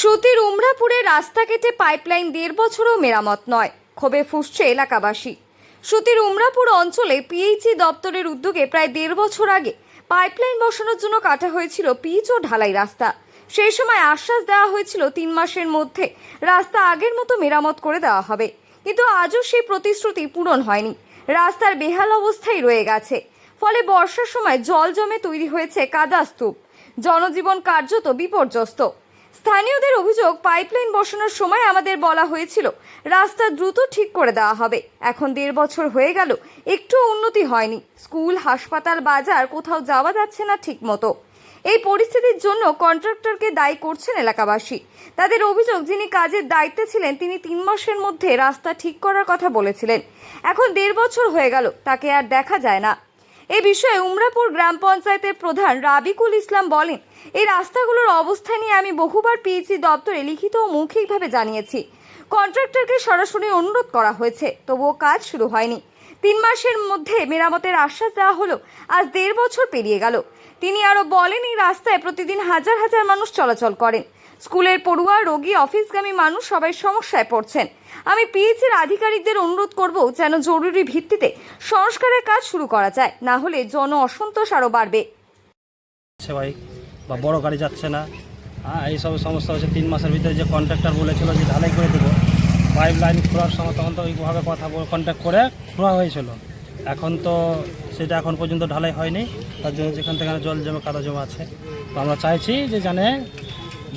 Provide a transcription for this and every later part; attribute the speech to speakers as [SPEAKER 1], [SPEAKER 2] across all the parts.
[SPEAKER 1] সুতির উমরাপুরে রাস্তা কেটে পাইপলাইন দেড় বছরও মেরামত নয়, ক্ষোভে ফুসছে এলাকাবাসী। সুতির উমরাপুর অঞ্চলে পিএইচই দপ্তরের উদ্যোগে প্রায় দেড় বছর আগে পাইপলাইন বসানোর জন্য কাটা হয়েছিল পিচ ও ঢালাই রাস্তা। সেই সময় আশ্বাস দেওয়া হয়েছিল তিন মাসের মধ্যে রাস্তা আগের মতো মেরামত করে দেওয়া হবে। কিন্তু আজও সেই প্রতিশ্রুতি পূরণ হয়নি। রাস্তার বেহাল অবস্থায় রয়ে গেছে। ফলে বর্ষার সময় জল জমে তৈরি হয়েছে কাদা স্তূপ। জনজীবন কার্যত বিপর্যস্ত। স্থানীয়দের অভিযোগ, পাইপলাইন বসানোর সময় আমাদের বলা হয়েছিল, রাস্তা দ্রুত ঠিক করে দেওয়া হবে। এখন দেড় বছর হয়ে গেল, একটু উন্নতি হয়নি। স্কুল, হাসপাতাল, বাজার, কোথাও যাওয়া যাচ্ছে না ঠিক মতো এই পরিস্থিতির জন্য কন্ট্রাক্টরকে দায়ী করছেন এলাকাবাসী। তাদের অভিযোগ, যিনি কাজের দায়িত্বে ছিলেন, তিনি তিন মাসের মধ্যে রাস্তা ঠিক করার কথা বলেছিলেন। এখন দেড় বছর হয়ে গেল, তাকে আর দেখা যায় না। এ বিষয়ে উমরাপুর গ্রাম পঞ্চায়েতের প্রধান রাবিকুল ইসলাম বলেন এই রাস্তাগুলোর অবস্থা নিয়ে আমি বহুবার পিএইচি দপ্তরে লিখিত ও মৌখিকভাবে জানিয়েছি। কন্ট্রাক্টরকে সরাসরি অনুরোধ করা হয়েছে, তবুও কাজ শুরু হয়নি। তিন মাসের মধ্যে মেরামতের আশ্বাস দেওয়া হলো, আজ দেড় বছর পেরিয়ে গেল। তিনি আরও বলেন, এই রাস্তায় প্রতিদিন হাজার হাজার মানুষ চলাচল করেন। স্কুলের পড়ুয়া, রোগী, অফিসগামী মানুষ সবাই সমস্যায় পড়ছেন। আমি পিএইচির আধিকারিকদের অনুরোধ করব যেন জরুরি ভিত্তিতে সংস্কারের কাজ শুরু করা যায়, না হলে জন অসন্তোষ আরও বাড়বে।
[SPEAKER 2] বাইক বা বড় গাড়ি যাচ্ছে না। হ্যাঁ এইসব সমস্যা হচ্ছে। তিন মাসের ভিতরে যে কন্ট্রাক্টর বলেছিল যে ঢালাই করে দেবো পাইপ লাইন খোঁড়ার সময় তখন তো ওইভাবে কথা বলে কন্ট্যাক্ট করে খোঁড়া হয়েছিল। এখন তো সেটা এখন পর্যন্ত ঢালাই হয়নি। তার জন্য যেখান থেকে জল জমে কাদা জমা আছে। তো আমরা চাইছি যে জানে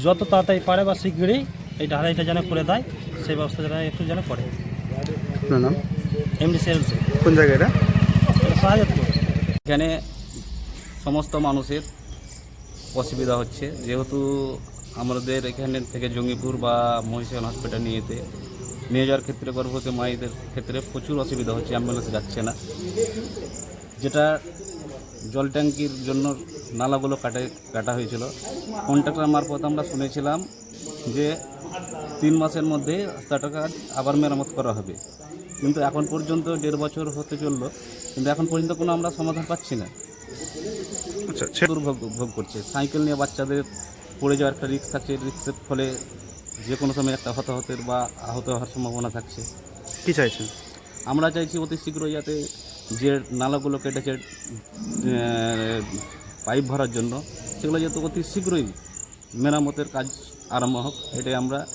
[SPEAKER 2] যত তাড়াতাড়ি পারে বা শীঘ্রই এই ঢালাইটা যেন করে দেয় সেই ব্যবস্থা যেন একটু যেন করে।
[SPEAKER 3] আপনার নাম?
[SPEAKER 2] এমডি সেলস
[SPEAKER 3] কোন জায়গাটা
[SPEAKER 2] সাহায্য
[SPEAKER 4] এখানে সমস্ত মানুষের অসুবিধা হচ্ছে। যেহেতু আমাদের এখানে থেকে জঙ্গিপুর বা মহিষান হসপিটাল নিয়ে যেতে, নিয়ে যাওয়ার ক্ষেত্রে গর্ভবতী মায়েদের ক্ষেত্রে প্রচুর অসুবিধা হচ্ছে অ্যাম্বুলেন্স যাচ্ছে না। যেটা জল ট্যাঙ্কির জন্য নালাগুলো কাটে, কাটা হয়েছিল। কন্ট্রাক্টর মারফত আমরা শুনেছিলাম যে তিন মাসের মধ্যে রাস্তাটাকে আবার মেরামত করা হবে। কিন্তু এখন পর্যন্ত দেড় বছর হতে চলল, কিন্তু এখন পর্যন্ত কোনো আমরা সমাধান পাচ্ছি না।
[SPEAKER 3] আচ্ছা সে-
[SPEAKER 4] দুর্ভোগ ভোগ করছে। সাইকেল নিয়ে বাচ্চাদের পড়ে যাওয়ার একটা রিস্ক থাকছে রিস্কের ফলে যে কোনো সময় একটা হতাহতের বা আহত হওয়ার সম্ভাবনা থাকছে।
[SPEAKER 3] কি চাইছেন?
[SPEAKER 4] আমরা চাইছি অতি শীঘ্রই যাতে যে নালাগুলো কেটেছে পাইপ ভরার জন্য সেগুলো যাতে অতি শীঘ্রই মেরামতের কাজ আরম্ভ হোক এটাই আমরা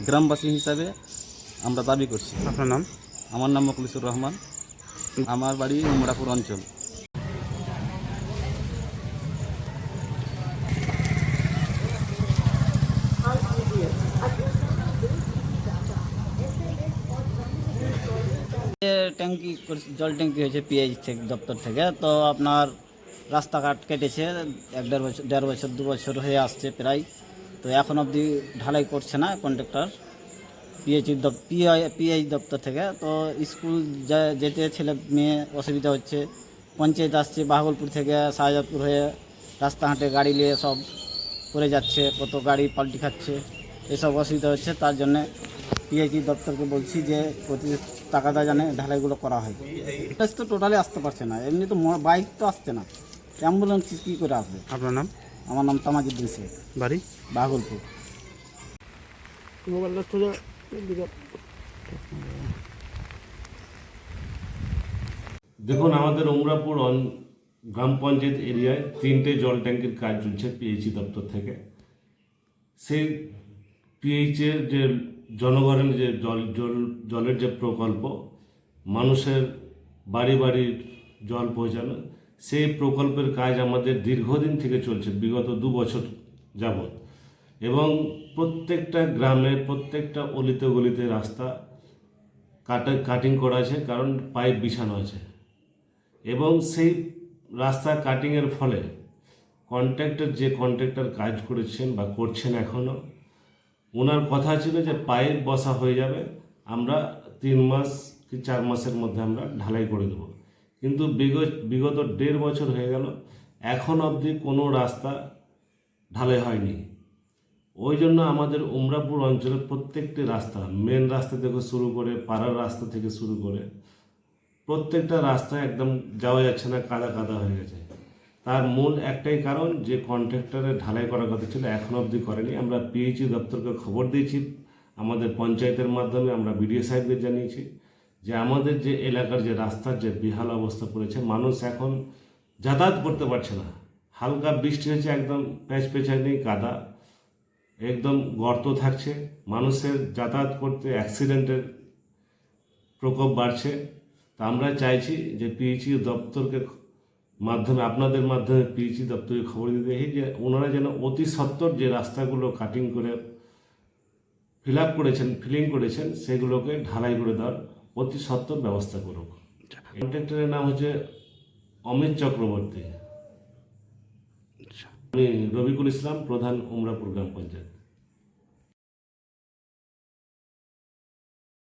[SPEAKER 4] গ্রামবাসী হিসাবে আমরা দাবি করছি।
[SPEAKER 3] আপনার নাম?
[SPEAKER 4] আমার নাম মকলিসুর রহমান। আমার বাড়ি উমরাপুর অঞ্চল।
[SPEAKER 5] যে ট্যাঙ্কি জল ট্যাঙ্কি হয়েছে পিএইচ থেকে, দপ্তর থেকে, তো আপনার রাস্তাঘাট কেটেছে, এক দেড় বছর দেড় বছর, দু বছর হয়ে আসছে প্রায়। তো এখন অবধি ঢালাই করছে না কন্ট্রাক্টর পিএইচ পিএইচ দপ্তর থেকে। তো স্কুল যেতে ছেলে মেয়ে অসুবিধা হচ্ছে, পঞ্চায়েত আসছে, বাহবলপুর থেকে শাহজাদপুর হয়ে রাস্তাঘাটে গাড়ি নিয়ে সব করে যাচ্ছে, কত গাড়ি পাল্টি খাচ্ছে, এসব অসুবিধা হচ্ছে। তার জন্যে পিএইচি দপ্তরকে বলছি যে প্রতি টাকাটা জানে ঢালাইগুলো করা হয়। অ্যাম্বুলেন্স তো টোটালি আসতে পারছে না। এমনি তো বাইক তো আসছে না। অ্যাম্বুলেন্স কী করে আসবে?
[SPEAKER 3] আপনার নাম?
[SPEAKER 5] আমার নাম তামাজুদ্দিন শেখ।
[SPEAKER 3] বাড়ি?
[SPEAKER 5] বাহাগলপুর
[SPEAKER 6] দেখুন আমাদের উমরাপুর অন- গ্রাম পঞ্চায়েত এরিয়ায় তিনটে জল ট্যাঙ্কির কাজ চলছে পিএইচি দপ্তর থেকে। সেই পিএইচের যে জনগণের যে জল জল, জলের যে প্রকল্প, মানুষের বাড়ি বাড়ির জল পৌঁছানো, সেই প্রকল্পের কাজ আমাদের দীর্ঘদিন থেকে চলছে, বিগত দু বছর যাবৎ। এবং প্রত্যেকটা গ্রামে, প্রত্যেকটা অলিতে গলিতে রাস্তা কাটা কাটিং করা আছে, কারণ পাইপ বিছানো আছে। এবং সেই রাস্তা কাটিংয়ের ফলে কন্ট্রাক্টর যে কন্ট্রাক্টর কাজ করেছেন বা করছেন এখনও ওনার কথা ছিল যে পাইপ বসা হয়ে যাবে, আমরা তিন মাস কি চার মাসের মধ্যে আমরা ঢালাই করে দেবো। কিন্তু বিগত বিগত দেড় বছর হয়ে গেল, এখন অবধি কোনো রাস্তা ঢালাই হয়নি। ওই জন্য আমাদের উমরাপুর অঞ্চলের প্রত্যেকটি রাস্তা মেন রাস্তা থেকে শুরু করে পাড়ার রাস্তা থেকে শুরু করে প্রত্যেকটা রাস্তায় একদম যাওয়া যাচ্ছে না, কাদা কাদা হয়ে গেছে। তার মূল একটাই কারণ যে কন্ট্রাক্টরের ঢালাই করার কথা ছিল, এখন অবধি করেনি। আমরা পিএইচই দপ্তরকে খবর দিয়েছি। আমাদের পঞ্চায়েতের মাধ্যমে আমরা বিডিও সাহেবকে জানিয়েছি যে আমাদের যে এলাকার যে রাস্তার যে বিহাল অবস্থা পড়েছে, মানুষ এখন যাতায়াত করতে পারছে না। হালকা বৃষ্টি হয়েছে, একদম প্যাচ পেঁচায় নেই কাদা, একদম গর্ত থাকছে। মানুষের যাতায়াত করতে অ্যাক্সিডেন্টের প্রকোপ বাড়ছে। তা আমরা চাইছি যে পিএইচই দপ্তরকে মাধ্যমে আপনাদের মাধ্যমে পিএইচই দপ্তরে খবর দিতে এই যে ওনারা যেন অতি সত্বর যে রাস্তাগুলো কাটিং করে ফিল আপ করেছেন ফিলিং করেছেন সেগুলোকে ঢালাই করে দেওয়ার অতি সত্বর ব্যবস্থা করুক। কন্ট্রাক্টরের নাম হচ্ছে অমিত চক্রবর্তী। আমি রবিকুল ইসলাম প্রধান উমরাপুর গ্রাম পঞ্চায়েত।